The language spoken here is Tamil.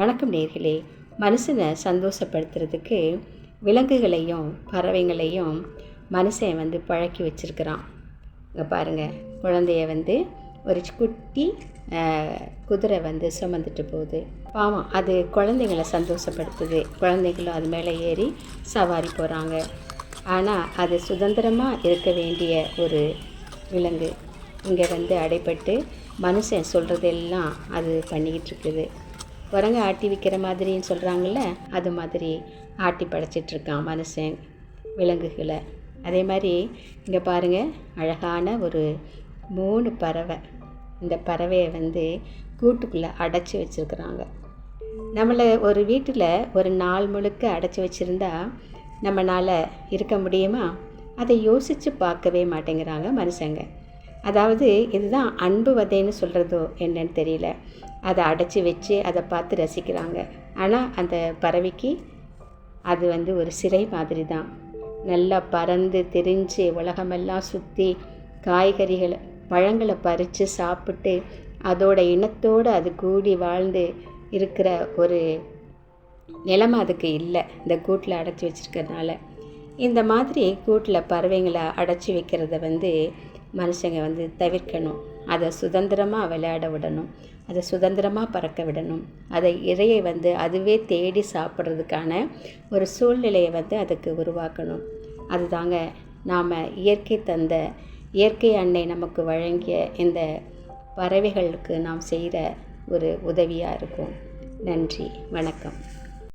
வணக்கம் நேர்களே. மனுஷனை சந்தோஷப்படுத்துறதுக்கு விலங்குகளையும் பறவைங்களையும் மனுஷன் வந்து பழக்கி வச்சிருக்கிறான். இங்கே பாருங்கள் குழந்தைய வந்து ஒரு குட்டி குதிரை வந்து சுமந்துட்டு போகுது. பாவம் அது குழந்தைங்கள சந்தோஷப்படுத்துது. குழந்தைங்களும் அது மேலே ஏறி சவாரி போகிறாங்க ஆனால் அது சுதந்திரமாக இருக்க வேண்டிய ஒரு விலங்கு. இங்கே வந்து அடைப்பட்டு மனுஷன் சொல்கிறதெல்லாம் அது பண்ணிக்கிட்டு இருக்குது. குரங்கு ஆட்டி விற்கிற மாதிரின்னு சொல்கிறாங்கல்ல அது மாதிரி ஆட்டி படைச்சிட்ருக்கான் மனுஷன் விலங்குகளை. அதே மாதிரி இங்கே பாருங்கள் அழகான ஒரு மூணு பறவை. இந்த பறவையை வந்து கூட்டுக்குள்ளே அடைச்சி வச்சுருக்குறாங்க. நம்மளை ஒரு வீட்டில் ஒரு நாள் முழுக்க அடைச்சி வச்சுருந்தா நம்மளால் இருக்க முடியுமா? அதை யோசித்து பார்க்கவே மாட்டேங்கிறாங்க மனுஷங்க. அதாவது இதுதான் அன்பு வதைன்னு சொல்கிறதோ என்னன்னு தெரியல. அதை அடைச்சி வச்சு அதை பார்த்து ரசிக்கிறாங்க. ஆனால் அந்த பறவைக்கு அது வந்து ஒரு சிறை மாதிரி தான் நல்லா பறந்து தெரிஞ்சு உலகமெல்லாம் சுற்றி காய்கறிகளை பழங்களை பறித்து சாப்பிட்டு அதோட இனத்தோடு அது கூடி வாழ்ந்து இருக்கிற ஒரு நிலைமை அதுக்கு இல்லை இந்த கூட்டில் அடைச்சி வச்சுருக்கிறதுனால. இந்த மாதிரி கூட்டில் பறவைங்களை அடைச்சி வைக்கிறத வந்து மனுஷங்க வந்து தவிர்க்கணும். அதை சுதந்திரமாக விளையாட விடணும். அதை சுதந்திரமாக பறக்க விடணும். அதை இறையை வந்து அதுவே தேடி சாப்பிட்றதுக்கான ஒரு சூழ்நிலையை வந்து அதுக்கு உருவாக்கணும். அதுதாங்க நாம் இயற்கை தந்த இயற்கை அன்னை நமக்கு வழங்கிய இந்த பறவைகளுக்கு நாம் செய்கிற ஒரு உதவியாக இருக்கும். நன்றி. வணக்கம்.